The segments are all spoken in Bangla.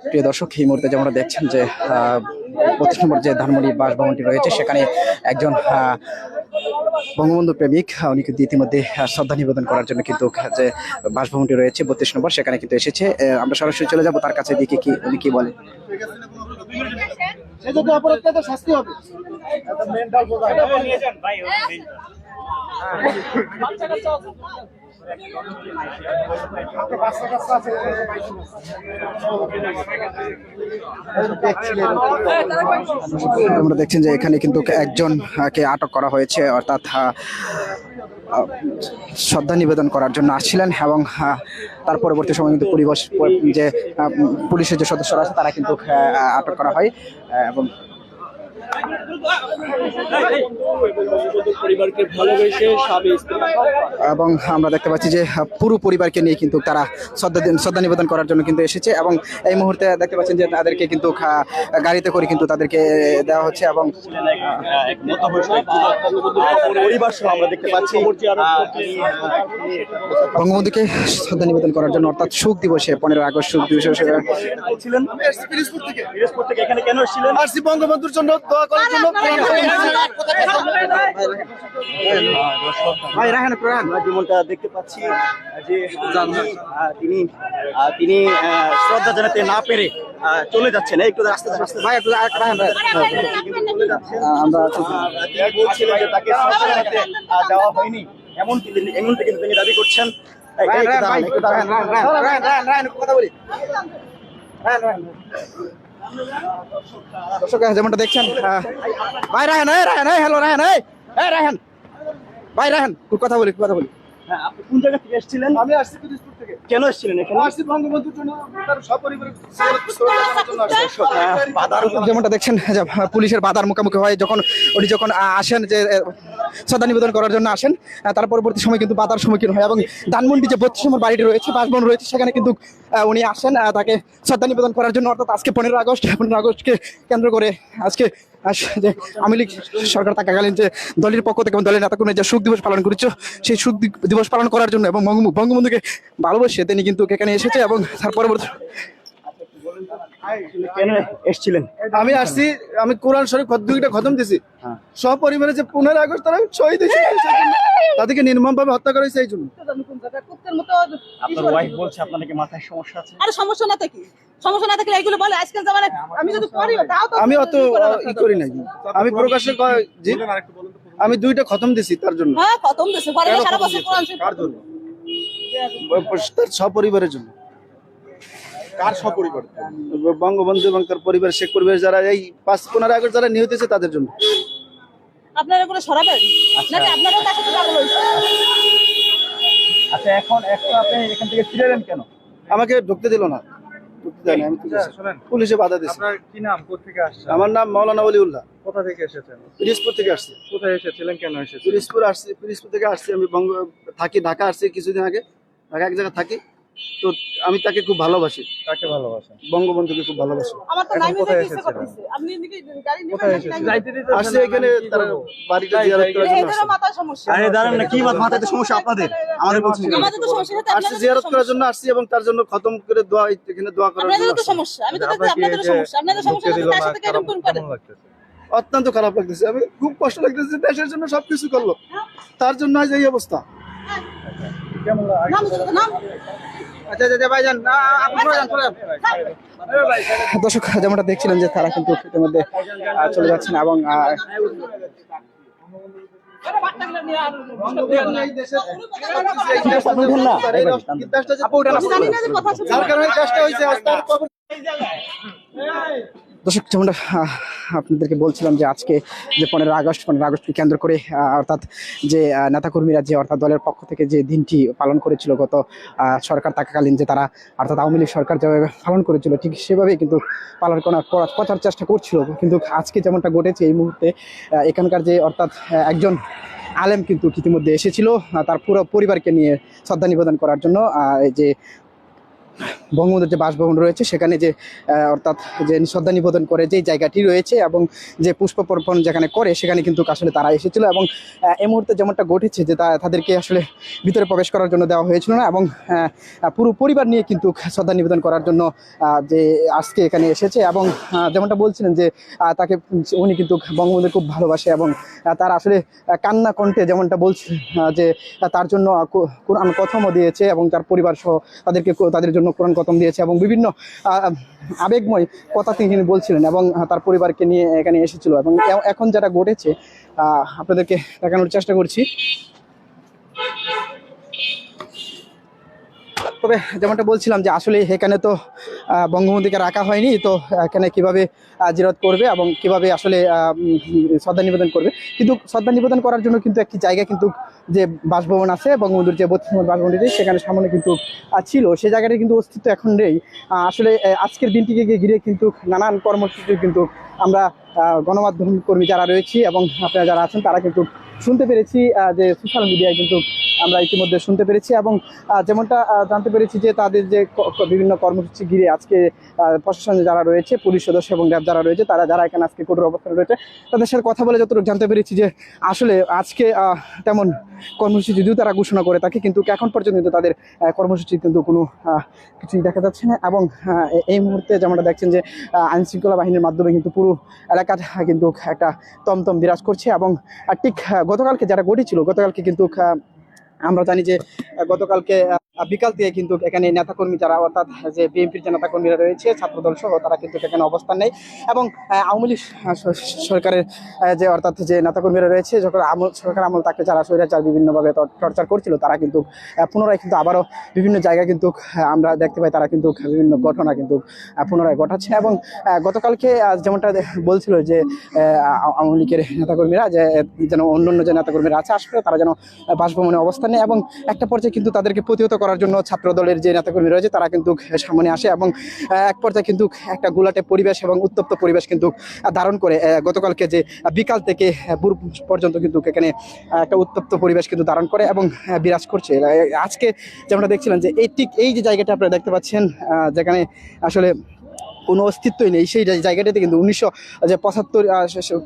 প্রিয় দর্শক এই মুহূর্তে যে আমরা দেখছেন যে পঁচিশ নম্বর যে ধানমন্ডি বাসভবনটি রয়েছে সেখানে একজন বঙ্গবন্ধু প্রেমিক উনি কিন্তু ইতিমধ্যে শ্রদ্ধা নিবেদন করার জন্য কিন্তু যে বাসভবনটি রয়েছে বত্রিশ নম্বর সেখানে কিন্তু এসেছে। আমরা সরাসরি চলে যাব তার কাছে দিকে কি উনি কি বলেন? শাস্তি হবে আমরা দেখছেন যে এখানে কিন্তু একজন আহ, কে আটক করা হয়েছে অর্থাৎ শ্রদ্ধা নিবেদন করার জন্য আসছিলেন এবং তার পরবর্তী সময় কিন্তু পরিবেশ যে পুলিশের যে সদস্যরা আছে তারা কিন্তু আটক করা হয় এবং পরিবারকে ভালোবেসে স্বামী স্ত্রী এবং আমরা দেখতে পাচ্ছি যে পুরো পরিবারকে নিয়ে কিন্তু তারা শ্রদ্ধা দিন- শ্রদ্ধা নিবেদন করার জন্য কিন্তু এসেছে এবং এই মুহূর্তে দেখতে পাচ্ছেন যে তাদেরকে কিন্তু গাড়িতে করে কিন্তু তাদেরকে দেওয়া হচ্ছে এবং পরিবার দেখতে পাচ্ছি বঙ্গবন্ধুকে শ্রদ্ধা নিবেদন করার জন্য অর্থাৎ শোক দিবসে পনেরো আগস্ট শোক দিবসে ছিলেন। বঙ্গবন্ধুর জন্য দোয়া করার জন্য ভাই প্রধান আমরা যেমনটা দেখতে পাচ্ছি যে তিনি আহ, তিনি শ্রদ্ধা জানাতে না পেরে চলে যাচ্ছেন। এই একটু রাস্তা রাস্তা ভাই একটু আমরা বলছিলেন যে তাকে শ্রদ্ধা জানাতে দেওয়া হয়নি। এমনটি তিনি- এমনটি কিন্তু তিনি দাবি করছেন। কথা বলি। দর্শক যেমনটা দেখছেন আহ, ভাই রাহেন হ্যাঁ রাহেন হ্যাঁ হ্যালো রাহেন এই। রাহেন ভাই রাহেন কথা বলি কথা বলি। হ্যাঁ, আপনি কোন জায়গা থেকে এসেছিলেন? আমি আসছি পিরিজপুর থেকে। কেন এসেছিলেন এখানে? আর বঙ্গবন্ধুর জন্য তার সপরিবারের শ্রদ্ধা জানানোর জন্য আসছি। আহ, বাধার যেমনটা দেখছেন পুলিশের বাধার মুখোমুখি হয় যখন উনি যখন আসেন যে শ্রদ্ধা নিবেদন করার জন্য আসেন তার পরবর্তী সময় কিন্তু বাধার সম্মুখীন হয়। এবং ধানমন্ডি যে বত্রিশ নম্বর বাড়িটি রয়েছে বাসভবন রয়েছে সেখানে কিন্তু উনি আসেন তাকে শ্রদ্ধা নিবেদন করার জন্য। অর্থাৎ আজকে পনেরো আগস্ট পনেরো আগস্টকে কেন্দ্র করে আজকে আওয়ামী লীগ সরকার থাকাকালীন যে দলের পক্ষ থেকে এবং দলের নেতাকর্মী যে সুখ দিবস পালন করেছে সেই সুখ দিবস পালন করার জন্য এবং বঙ্গবন্ধু- বঙ্গবন্ধুকে ভালোবাসে তিনি কিন্তু এখানে এসেছে এবং তার পরবর্তী কেন এসেছিলেন? আমি আসছি আমি কোরআন শরীফ দুইটা খতম দিছি। সপরিবারে যে পনেরো আগস্ট তারা শহীদ হয়েছে তাদেরকে নির্মম ভাবে হত্যা করা হয়েছে এই জন্য। মতো আপনার ওয়াইফ বলছে আপনার মাথায় সমস্যা আছে? আরে সমস্যা না থাকি। সমস্যা না থাকলে এগুলো বলে আজকাল জামানে আমি যদি করি তাও তো আমি অত ই করি নাই আমি প্রকাশ্যে জি? আমি দুইটা খতম দিছি তার জন্য। হ্যাঁ খতম দিছে। পরে সারা বছর কোরআন তার সপরিবারের জন্য। কার সপরিবার বঙ্গবন্ধু এবং তার পরিবার শেখ পরিবার যারা এই পাঁচ পনেরো আগস্ট যারা নিহত হয়েছে তাদের জন্য। আপনারা সরাবেন? নাকি আপনারাও তার সাথে পাগল হয়েছে আচ্ছা এখন এখন আপনি এখান থেকে ফিরে এলেন কেন? আমাকে ঢুকতে দিল না। ঢুকতে আমি। পুলিশে বাধা দিচ্ছি আপনার কি নাম? কোথেকে আসছেন? আমার নাম মাওলানা অলিউল্লাহ কোথা থেকে এসেছেন? পিরিজপুর থেকে আসছি। কোথায় এসেছিলেন? কেন এসেছিলেন? পিরিজপুর আসছি পিরিজপুর থেকে আসছি আমি বঙ্গ থাকি ঢাকা আসছি কিছুদিন আগে। ঢাকা এক জায়গায় থাকি। তো আমি তাকে খুব ভালোবাসি। কাকে ভালোবাসেন? বঙ্গবন্ধুকে খুব ভালোবাসি? আসছি এখানে তার বাড়িটা জিয়ারত করার জন্য আরে দাঁড়ান না কি বাত মাথায় তো সমস্যা আপনাদের? আমাদের আসছি জিয়ারত করার জন্য আসছি এবং তার জন্য খতম করে দোয়া এখানে দোয়া করার জন্য তো সমস্যা আমি তো আপনার দেখছি কি আপনাদেরও এই যে সমস্যা। আপনাদের সমস্যা তার সাথে কেমন করে? অত্যন্ত খারাপ লাগতেছে। আমি খুব কষ্ট লাগতেছে দেশের জন্য সবকিছু করল। তার জন্য আজ এই অবস্থা। কেমন আচ্ছা আচ্ছা দর্শক যেমনটা দেখছিলেন যে তারা কিন্তু মধ্যে আহ, চলে যাচ্ছেন এবং না যে কথা শুনছি। যার কারণে চেষ্টা হয়েছে দর্শক, যেমনটা আপনাদেরকে বলছিলাম যে আজকে যে পনেরো আগস্ট পনেরো আগস্টকে কেন্দ্র করে অর্থাৎ যে নেতাকর্মীরা যে, অর্থাৎ দলের পক্ষ থেকে যে দিনটি পালন করেছিল গত সরকার থাকাকালীন যে তারা, অর্থাৎ আওয়ামী লীগ সরকার যেভাবে পালন করেছিল, ঠিক সেভাবেই কিন্তু পালন করার করা- করার চেষ্টা করছিল। কিন্তু আজকে যেমনটা ঘটেছে, এই মুহূর্তে এখানকার যে, অর্থাৎ একজন আলেম কিন্তু ইতিমধ্যে এসেছিল তার পুরো পরিবারকে নিয়ে শ্রদ্ধা নিবেদন করার জন্য যে বঙ্গবন্ধুর যে বাসভবন রয়েছে, সেখানে যে অর্থাৎ যে শ্রদ্ধা নিবেদন করে যে জায়গাটি রয়েছে এবং যে পুষ্প পর্পণ যেখানে করে, সেখানে কিন্তু আসলে তারা এসেছিল এবং এই মুহূর্তে যেমনটা ঘটেছে যে তাদেরকে আসলে ভিতরে প্রবেশ করার জন্য দেওয়া হয়েছিল না এবং পুরো পরিবার নিয়ে কিন্তু শ্রদ্ধা নিবেদন করার জন্য যে আজকে এখানে এসেছে এবং যেমনটা বলছিলেন যে তাকে, উনি কিন্তু বঙ্গবন্ধু খুব ভালোবাসে এবং তার আসলে কান্না কণ্ঠে যেমনটা বলছিলেন যে তার জন্য কোরআন কথমও দিয়েছে এবং তার পরিবার সহ তাদেরকে তাদের জন্য কোরআন কথম দিয়েছে এবং বিভিন্ন আবেগময় কথা তিনি বলছিলেন এবং তার পরিবারকে নিয়ে এখানে এসেছিল এবং এখন যেটা ঘটেছে আপনাদেরকে দেখানোর চেষ্টা করছি। তবে যেমনটা বলছিলাম যে আসলে এখানে তো বঙ্গবন্ধুকে রাখা হয়নি, তো এখানে কীভাবে জিরত করবে এবং কীভাবে আসলে শ্রদ্ধা নিবেদন করবে। কিন্তু শ্রদ্ধা নিবেদন করার জন্য কিন্তু একটি জায়গা কিন্তু যে বাসভবন আছে, বঙ্গবন্ধুর যে বত্রিশ নম্বর বাসভবনটি সেখানে সামনে কিন্তু ছিল। সে জায়গাটির কিন্তু অস্তিত্ব এখন নেই। আসলে আজকের দিনটিকে ঘিরে কিন্তু নানান কর্মসূচি কিন্তু আমরা গণমাধ্যম কর্মী যারা রয়েছি এবং আপনারা যারা আছেন, তারা কিন্তু শুনতে পেরেছি যে সোশ্যাল মিডিয়ায় কিন্তু আমরা ইতিমধ্যে শুনতে পেরেছি এবং যেমনটা জানতে পেরেছি যে তাদের যে বিভিন্ন কর্মসূচি ঘিরে আজকে প্রশাসনে যারা রয়েছে, পুলিশ সদস্য এবং র্যাব যারা রয়েছে, তারা, যারা এখানে আজকে কঠোর অবস্থানে রয়েছে, তাদের সাথে কথা বলে যতটুকু জানতে পেরেছি যে আসলে আজকে তেমন কর্মসূচি যদিও তারা ঘোষণা করে থাকে, কিন্তু এখন পর্যন্ত কিন্তু তাদের কর্মসূচি কিন্তু কোনো কিছুই দেখা যাচ্ছে না এবং এই মুহূর্তে যেমনটা দেখছেন যে আইনশৃঙ্খলা বাহিনীর মাধ্যমে কিন্তু পুরো এলাকাটা কিন্তু একটা তমতম বিরাজ করছে এবং ঠিক গতকালকে যারা ঘটেছিল গতকালকে কিন্তু আমরা জানি যে গতকালকে বিকাল থেকে কিন্তু এখানে নেতাকর্মী যারা, অর্থাৎ যে বিএনপির যে নেতাকর্মীরা রয়েছে, ছাত্রদল সহ, তারা কিন্তু এখানে অবস্থান নেই এবং আওয়ামী লীগ সরকারের যে অর্থাৎ যে নেতাকর্মীরা রয়েছে, যখন আমল, সরকার আমল তাকে যারা স্বৈরাচার বিভিন্নভাবে টর্চার করছিল, তারা কিন্তু পুনরায় কিন্তু আবারও বিভিন্ন জায়গায় কিন্তু আমরা দেখতে পাই তারা কিন্তু বিভিন্ন ঘটনা কিন্তু পুনরায় ঘটাচ্ছে। এবং গতকালকে যেমনটা বলছিল যে আওয়ামী লীগের নেতাকর্মীরা যে যেন অন্য অন্য যে নেতাকর্মীরা আছে, আসলে তারা যেন বাসভবনে অবস্থান নেয়। এবং একটা পর্যায়ে কিন্তু তাদেরকে প্রতিহত করার জন্য ছাত্র দলের যে নেতাকর্মী রয়েছে, তারা কিন্তু সামনে আসে এবং এক পর্যায়ে কিন্তু একটা গোলাটে পরিবেশ এবং উত্তপ্ত পরিবেশ কিন্তু ধারণ করে গতকালকে যে বিকাল থেকে ভোর পর্যন্ত কিন্তু এখানে একটা উত্তপ্ত পরিবেশ কিন্তু ধারণ করে এবং বিরাজ করছে। আজকে যেমনটা দেখছিলেন যে এই ঠিক এই যে জায়গাটা আপনারা দেখতে পাচ্ছেন যেখানে আসলে কোনো অস্তিত্বই নেই। সেই জায়- জায়গাটাতে কিন্তু উনিশশো, যে পঁচাত্তর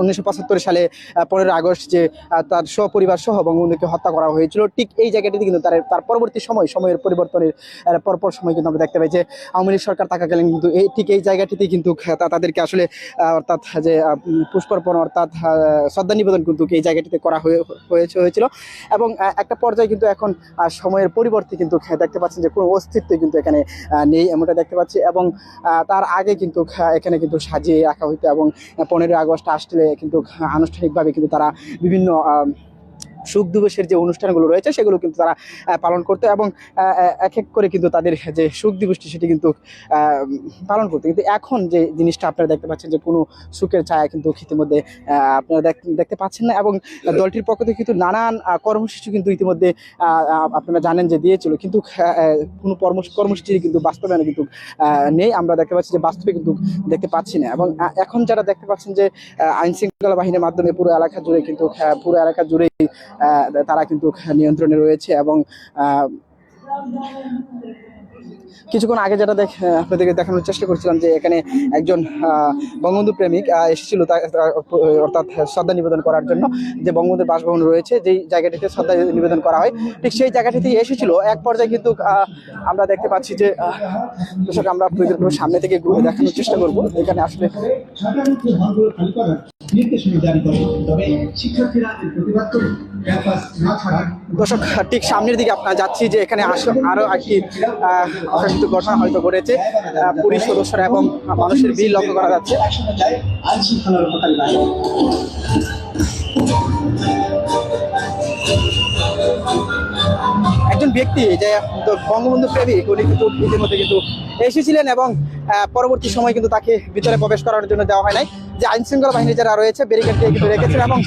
উনিশশো পঁচাত্তর সালে পনেরো আগস্ট যে তার সপরিবার সহ বঙ্গবন্ধুকে হত্যা করা হয়েছিল, ঠিক এই জায়গাটিতে কিন্তু তার তার পরবর্তী সময়, সময়ের পরিবর্তনের পরপর সময় কিন্তু আমরা দেখতে পাই যে, আওয়ামী লীগ সরকার থাকাকালীন কিন্তু এই, ঠিক এই জায়গাটিতে কিন্তু তাদেরকে আসলে অর্থাৎ যে পুষ্পার্পণ অর্থাৎ শ্রদ্ধা নিবেদন কিন্তু এই জায়গাটিতে করা হয়ে, হয়েছে, হয়েছিল। এবং একটা পর্যায়ে কিন্তু এখন সময়ের পরিবর্তে কিন্তু দেখতে পাচ্ছেন যে কোনো অস্তিত্ব কিন্তু এখানে নেই, এমনটা দেখতে পাচ্ছি। এবং তার আগে কিন্তু এখানে কিন্তু সাজিয়ে রাখা হইতো এবং পনেরোই আগস্ট আসলে কিন্তু আনুষ্ঠানিকভাবে কিন্তু তারা বিভিন্ন সুখ দিবসের যে অনুষ্ঠানগুলো রয়েছে সেগুলো কিন্তু তারা পালন করতো এবং এক এক করে কিন্তু তাদের যে সুখ দিবসটি সেটি কিন্তু পালন করতো। কিন্তু এখন যে জিনিসটা আপনারা দেখতে পাচ্ছেন যে কোনো সুখের ছায়া কিন্তু ইতিমধ্যে আপনারা দেখতে পাচ্ছেন না এবং দলটির পক্ষ থেকে কিন্তু নানান কর্মসূচি কিন্তু ইতিমধ্যে আপনারা জানেন যে দিয়েছিল। কিন্তু কোনো কর্ম- কর্মসূচি কিন্তু বাস্তবায়নে কিন্তু নেই। আমরা দেখতে পাচ্ছি যে বাস্তবে কিন্তু দেখতে পাচ্ছি না। এবং এখন যারা দেখতে পাচ্ছেন যে আহ, আইন শৃঙ্খলা বাহিনীর মাধ্যমে পুরো এলাকা জুড়ে কিন্তু পুরো এলাকা জুড়েই তারা কিন্তু নিয়ন্ত্রণে রয়েছে এবং কিছুক্ষণ আগে যেটা দেখ আপনাদেরকে দেখানোর চেষ্টা করছিলাম যে এখানে একজন বঙ্গবন্ধু প্রেমিক এসেছিল অর্থাৎ শ্রদ্ধা নিবেদন করার জন্য, যে বঙ্গবন্ধুর বাসভবন রয়েছে, যেই জায়গাটিতে শ্রদ্ধা নিবেদন করা হয়, ঠিক সেই জায়গাটিতেই এসেছিল। এক পর্যায়ে কিন্তু আমরা দেখতে পাচ্ছি যে দর্শক, আমরা আপনাদের সামনে থেকে ঘুরে দেখানোর চেষ্টা করব। এখানে আসলে তবে শিক্ষার্থীরা প্রতিবাদ দর্শক, ঠিক সামনের দিকে আপনারা যাচ্ছি যে এখানে আসলে আরও একটি অকাঙ্ক্ষিত ঘটনা হয়তো ঘটেছে। পুলিশ সদস্যরা এবং মানুষের ভিড় লক্ষ্য করা যাচ্ছে। একজন ব্যক্তি যে বঙ্গবন্ধু প্রেমিক, উনি কিন্তু ইতিমধ্যে কিন্তু এসেছিলেন এবং পরবর্তী সময় কিন্তু তাকে ভিতরে প্রবেশ করার জন্য দেওয়া হয় নাই। যে আইন শৃঙ্খলা বাহিনী যারা রয়েছে ব্যারিকেড দিয়ে কিন্তু রেখেছেন এবং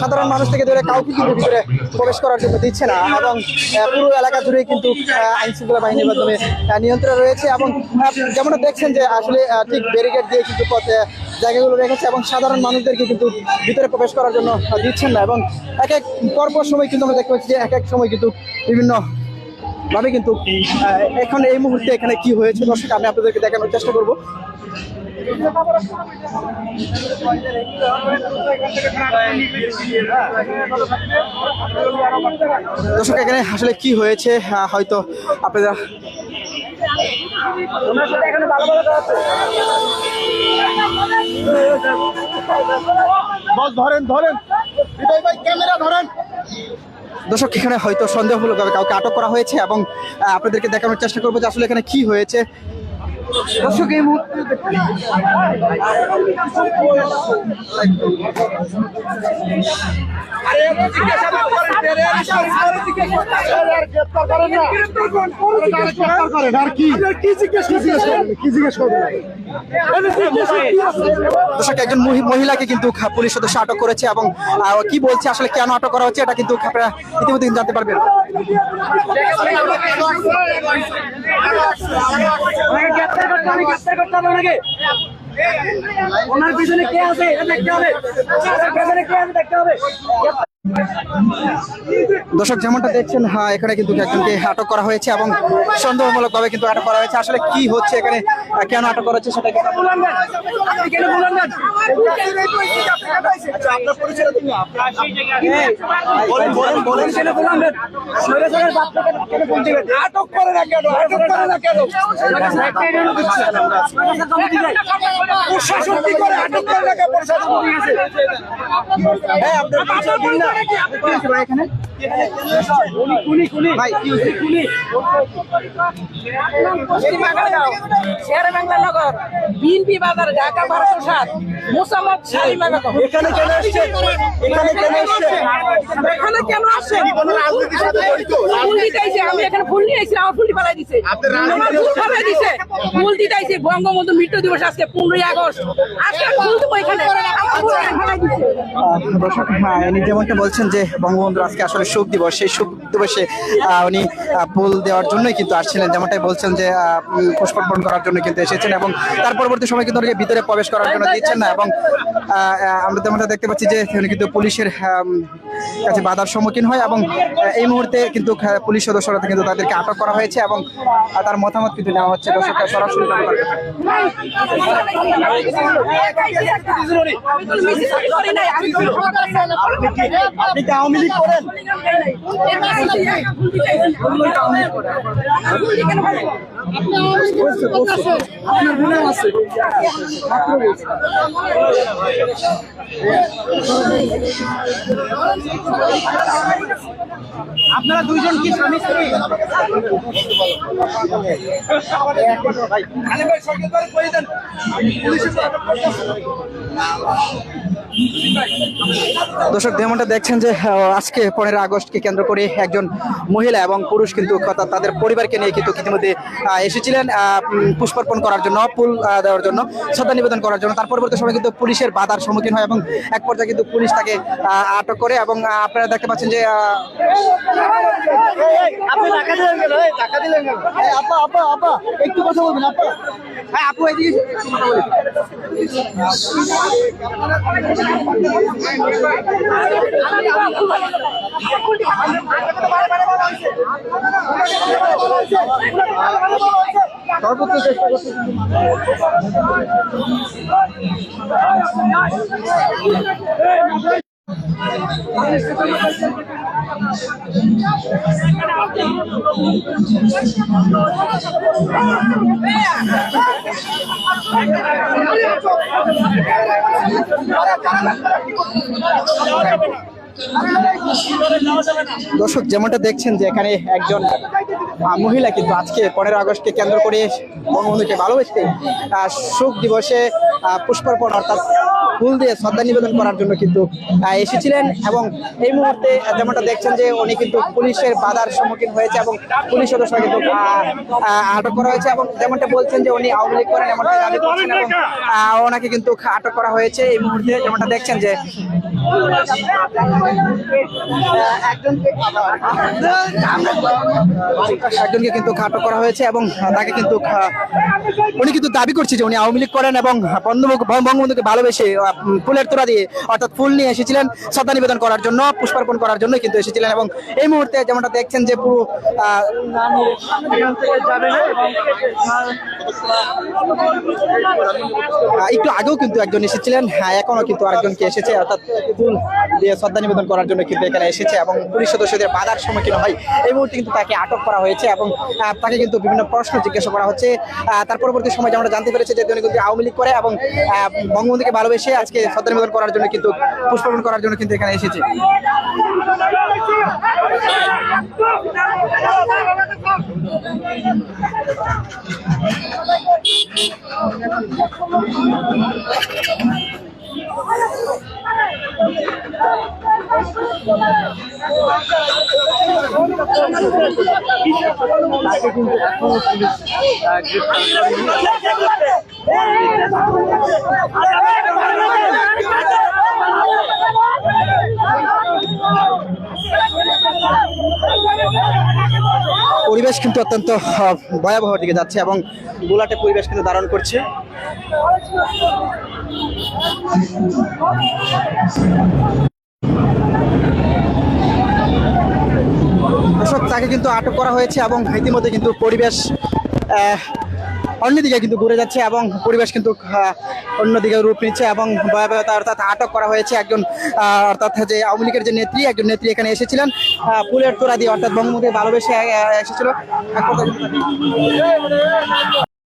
সাধারণ মানুষ থেকে ধরে কাউকে কিন্তু ভিতরে প্রবেশ করার জন্য দিচ্ছে না। এবং পুরো এলাকা জুড়ে কিন্তু আইন শৃঙ্খলা বাহিনীর মাধ্যমে নিয়ন্ত্রণ রয়েছে এবং আহ, যেমনটা দেখছেন যে আসলে ঠিক ব্যারিকেড দিয়ে কিন্তু পথে জায়গাগুলো রেখেছে এবং সাধারণ মানুষদেরকে কিন্তু ভিতরে প্রবেশ করার জন্য দিচ্ছেন না। এবং এক এক পরপর সময় কিন্তু আমরা দেখতে পাচ্ছি যে এক এক সময় কিন্তু বিভিন্ন ভাবে কিন্তু আহ, এখন এই মুহূর্তে এখানে কি হয়েছে দর্শক আমি আপনাদেরকে দেখানোর চেষ্টা করব। দর্শক এখানে আসলে কি হয়েছে হয়তো আপনারা ধরেন ধরেন। ভাই ক্যামেরা ধরেন। দর্শক, এখানে হয়তো সন্দেহমূলকভাবে কাউকে আটক করা হয়েছে এবং আপনাদেরকে দেখানোর চেষ্টা করব যে আসলে এখানে কি হয়েছে। দর্শক, এই মুহূর্তে একজন মহিলাকে কিন্তু পুলিশ সদস্য আটক করেছে এবং কি বলছে, আসলে কেন আটক করা হচ্ছে, এটা কিন্তু ইতিমধ্যে জানতে পারবেন। ওনার পিছনে কে আছে? এটা দেখতে হবে। পেছনে কে আছে দেখতে হবে? দর্শক যেমনটা দেখছেন হ্যাঁ এখানে কিন্তু একজনকে আটক করা হয়েছে এবং সন্দেহমূলক ভাবে কিন্তু আটক করা হয়েছে। আসলে কি হচ্ছে এখানে কেন আটক করা হচ্ছে সেটা কিন্তু আপনি কেন বললেন না। বলেন বলেন বলেন কেন বললেন না সৈরাচারের বাপকে কেন কেন ফোন দিবেন আটক করে না? কেন আটক করে না কেন প্রশাসন কি করে আটক করে না প্রশাসন হ্যাঁ আপনার বিচার নগর বিএনপি বাজার ঢাকা বারোশো সাত মোসাম্মদ শালী মাগাতো এখানে কেন এসেছেন এখানে কেন এসেছেন এখানে কেন আসছে ফুল আমি এখানে ফুল নিয়ে আমার পালাই দিছে। ফুল বঙ্গবন্ধু মৃত্যু দিবস আজকে পনেরোই আগস্ট। আজকে ফুল এখানে। আমার ফুল ফালাই দিছে। দর্শক হ্যাঁ যেমনটা বলছেন যে বঙ্গবন্ধু আজকে আসলে শোক দিবস সেই শোক আহ, উনি ফুল দেওয়ার জন্যই কিন্তু আসছিলেন। যেমনটাই বলছেন যে পুষ্পার্পণ করার জন্য কিন্তু এসেছেন এবং তার পরবর্তী সময় কিন্তু ওনাকে ভিতরে প্রবেশ করার জন্য দিচ্ছেন না এবং আমরা যেমনটা দেখতে পাচ্ছি যে উনি কিন্তু পুলিশের কাছে বাধার সম্মুখীন হয় এবং এই মুহূর্তে কিন্তু পুলিশ সদস্যরা কিন্তু তাদেরকে আটক করা হয়েছে এবং তার মতামত কিন্তু নেওয়া হচ্ছে। দর্শকরা সরাসরি আপনি কি আওয়ামী লীগ করেন? আপনার মনে আছে আপনারা দুইজন কি স্বামী স্ত্রী? ভাই। সরকার করে দেন? পুলিশের দর্শক যেমনটা দেখছেন যে আজকে পনেরো আগস্টকে কেন্দ্র করে একজন মহিলা এবং পুরুষ কিন্তু তাদের পরিবারকে নিয়ে কিন্তু ইতিমধ্যে এসেছিলেন পুষ্পার্পণ করার জন্য ফুল দেওয়ার জন্য শ্রদ্ধা নিবেদন করার জন্য। তার পরবর্তী সময় কিন্তু পুলিশের বাধার সম্মুখীন হয় এবং এক পর্যায়ে কিন্তু পুলিশ তাকে আটক করে এবং আপনারা দেখতে পাচ্ছেন যে এই আপা আপা আপা একটু কথা বলবেন আপু এদিকে চেষ্টা করতে দর্শক, যেমনটা দেখছেন যে এখানে একজন মহিলা কিন্তু আজকে পনেরো আগস্টকে কেন্দ্র করে বঙ্গবন্ধুকে ভালোবেসে শোক দিবসে পুষ্পার্পণ অর্থাৎ ফুল দিয়ে শ্রদ্ধা নিবেদন করার জন্য কিন্তু এসেছিলেন এবং এই মুহূর্তে যেমনটা দেখছেন যে উনি কিন্তু পুলিশের বাধার সম্মুখীন হয়েছে এবং পুলিশ সদস্য কিন্তু আটক করা হয়েছে এবং যেমনটা বলছেন যে উনি আওয়ামী লীগ করেন এমনটা দাবি করছেন এবং ওনাকে কিন্তু আটক করা হয়েছে। এই মুহূর্তে যেমনটা দেখছেন যে একজনকে কিন্তু আটক করা হয়েছে এবং তাকে কিন্তু উনি কিন্তু দাবি করছে যে উনি আওয়ামী লীগ করেন এবং বঙ্গবন্ধু বঙ্গবন্ধুকে ভালোবেসে ফুলের তোড়া দিয়ে, অর্থাৎ ফুল নিয়ে এসেছিলেন শ্রদ্ধা নিবেদন করার জন্য, পুষ্পার্পণ করার জন্য কিন্তু এসেছিলেন এবং এই মুহূর্তে যেমনটা দেখছেন যে পুরো একটু আগেও কিন্তু একজন এসেছিলেন হ্যাঁ এখনও কিন্তু আরেকজনকে এসেছে, অর্থাৎ ফুল দিয়ে শ্রদ্ধা নিবেদন করার জন্য কিন্তু এখানে এসেছে এবং পুলিশ সদস্যদের বাধার সম্মুখীন হয়। এই মুহূর্তে কিন্তু তাকে আটক করা হয়েছে এবং তাকে কিন্তু বিভিন্ন প্রশ্ন জিজ্ঞাসা করা হচ্ছে। তার পরবর্তী সময় আমরা জানতে পেরেছি যে তিনি কিন্তু আওয়ামী লীগ করে এবং বঙ্গবন্ধুকে ভালোবেসে আজকে শ্রদ্ধা করার জন্য কিন্তু পুষ্পার্পণ করার জন্য কিন্তু এখানে এসেছে। পরিবেশ কিন্তু অত্যন্ত ভয়াবহ দিকে যাচ্ছে এবং গোলাটে পরিবেশ কিন্তু ধারণ করছে। তাকে কিন্তু আটক করা হয়েছে এবং ইতিমধ্যে কিন্তু পরিবেশ অন্যদিকে কিন্তু ঘুরে যাচ্ছে এবং পরিবেশ কিন্তু অন্যদিকে রূপ নিচ্ছে এবং ভয়াবহতা অর্থাৎ আটক করা হয়েছে একজন অর্থাৎ যে আওয়ামী লীগের যে নেত্রী, একজন নেত্রী এখানে এসেছিলেন ফুলের তোরা দিয়ে অর্থাৎ বঙ্গবন্ধুকে ভালোবেসে এসেছিল।